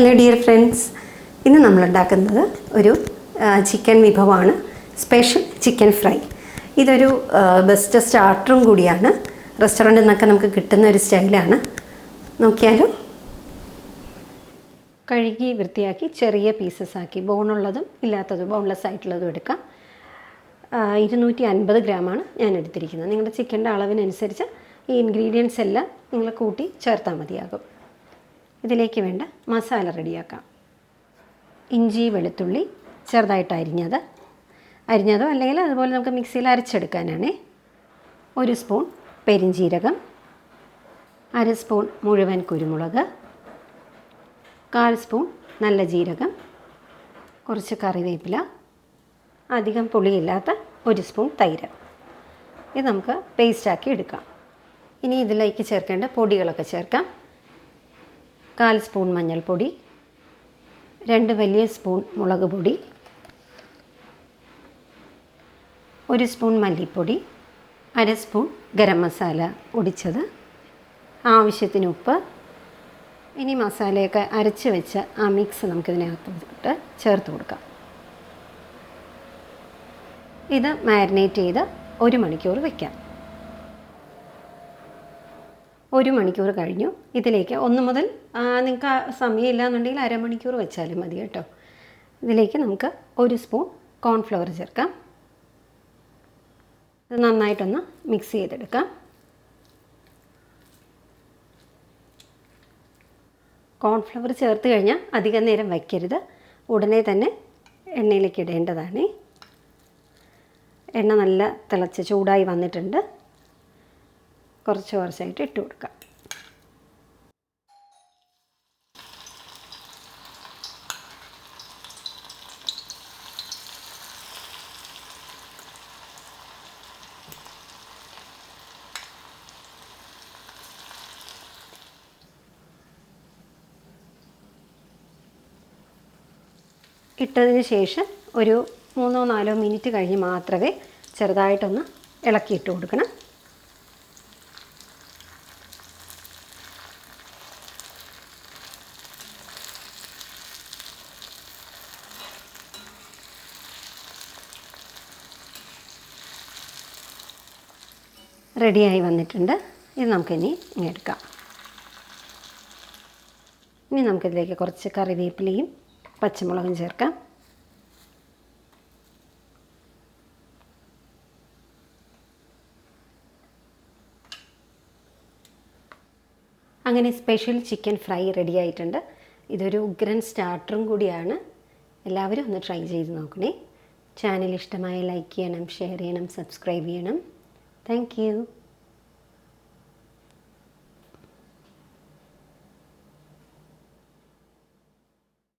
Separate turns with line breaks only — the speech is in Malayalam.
ഹലോ ഡിയർ ഫ്രണ്ട്സ് ഇന്ന് നമ്മൾ ഉണ്ടാക്കുന്നത് ഒരു ചിക്കൻ വിഭവമാണ്. സ്പെഷ്യൽ ചിക്കൻ ഫ്രൈ ഇതൊരു ബെസ്റ്റ് സ്റ്റാർട്ടറും കൂടിയാണ്. റെസ്റ്റോറന്റിൽ നിന്നൊക്കെ നമുക്ക് കിട്ടുന്ന ഒരു സ്റ്റൈലാണ്. നോക്കിയാലോ. കഴുകി വൃത്തിയാക്കി ചെറിയ പീസസ് ആക്കി. ബോണുള്ളതും ഇല്ലാത്തതും ബോൺലെസ് ആയിട്ടുള്ളതും എടുക്കാം. ഇരുന്നൂറ്റി അൻപത് ഗ്രാമാണ് ഞാൻ എടുത്തിരിക്കുന്നത്. നിങ്ങളുടെ ചിക്കന്റെ അളവിനനുസരിച്ച് ഈ ഇൻഗ്രീഡിയൻസ് എല്ലാം നിങ്ങൾ കൂട്ടി ചേർത്താൽ മതിയാകും. ഇതിലേക്ക് വേണ്ട മസാല റെഡിയാക്കാം. ഇഞ്ചി വെളുത്തുള്ളി ചെറുതായിട്ട് അരിഞ്ഞത്. അരിഞ്ഞതോ അല്ലെങ്കിൽ അതുപോലെ നമുക്ക് മിക്സിയിൽ അരച്ചെടുക്കാനാണേ. ഒരു സ്പൂൺ പെരിഞ്ജീരകം അര സ്പൂൺ മുഴുവൻ കുരുമുളക് കാൽ സ്പൂൺ നല്ല ജീരകം കുറച്ച് കറിവേപ്പില അധികം പുളിയില്ലാത്ത ഒരു സ്പൂൺ തൈര്. ഇത് നമുക്ക് പേസ്റ്റാക്കി എടുക്കാം. ഇനി ഇതിലേക്ക് ചേർക്കേണ്ട പൊടികളൊക്കെ ചേർക്കാം. കാൽ സ്പൂൺ മഞ്ഞൾപ്പൊടി രണ്ട് വലിയ സ്പൂൺ മുളക് പൊടി ഒരു സ്പൂൺ മല്ലിപ്പൊടി അര സ്പൂൺ ഗരം മസാല ഒടിച്ചത് ആവശ്യത്തിന് ഉപ്പ്. ഇനി മസാലയൊക്കെ അരച്ച് വെച്ച് ആ മിക്സ് നമുക്കിതിനകത്തോട്ട് ചേർത്ത് കൊടുക്കാം. ഇത് മാരിനേറ്റ് ചെയ്ത് ഒരു മണിക്കൂർ വയ്ക്കാം ഒരു മണിക്കൂർ കഴിഞ്ഞു. ഇതിലേക്ക് ഒന്ന് മുതൽ നിങ്ങൾക്ക് സമയമില്ല എന്നുണ്ടെങ്കിൽ അരമണിക്കൂർ വെച്ചാലും മതി കേട്ടോ. ഇതിലേക്ക് നമുക്ക് ഒരു സ്പൂൺ കോൺഫ്ലവർ ചേർക്കാം. ഇത് നന്നായിട്ടൊന്ന് മിക്സ് ചെയ്തെടുക്കാം. കോൺഫ്ലവർ ചേർത്ത് കഴിഞ്ഞാൽ അധികം നേരം വയ്ക്കരുത്. ഉടനെ തന്നെ എണ്ണയിലേക്ക് ഇടേണ്ടതാണ്. എണ്ണ നല്ല തിളച്ച് ചൂടായി വന്നിട്ടുണ്ട്. കുറച്ച് കുറച്ചായിട്ട് ഇട്ട് കൊടുക്കാം. ഇട്ടതിന് ശേഷം ഒരു മൂന്നോ നാലോ മിനിറ്റ് കഴിഞ്ഞ് മാത്രമേ ചെറുതായിട്ടൊന്ന് ഇളക്കിയിട്ട് കൊടുക്കണം. റെഡിയായി വന്നിട്ടുണ്ട്. ഇത് നമുക്കിനി എടുക്കാം. ഇനി നമുക്കിതിലേക്ക് കുറച്ച് കറിവേപ്പിലയും പച്ചമുളകും ചേർക്കാം. അങ്ങനെ സ്പെഷ്യൽ ചിക്കൻ ഫ്രൈ റെഡി ആയിട്ടുണ്ട്. ഇതൊരു ഉഗ്രൻ സ്റ്റാർട്ടറും കൂടിയാണ്. എല്ലാവരും ഒന്ന് ട്രൈ ചെയ്ത് നോക്കണേ. ചാനൽ ഇഷ്ടമായ ലൈക്ക് ചെയ്യണം ഷെയർ ചെയ്യണം സബ്സ്ക്രൈബ് ചെയ്യണം. Thank you.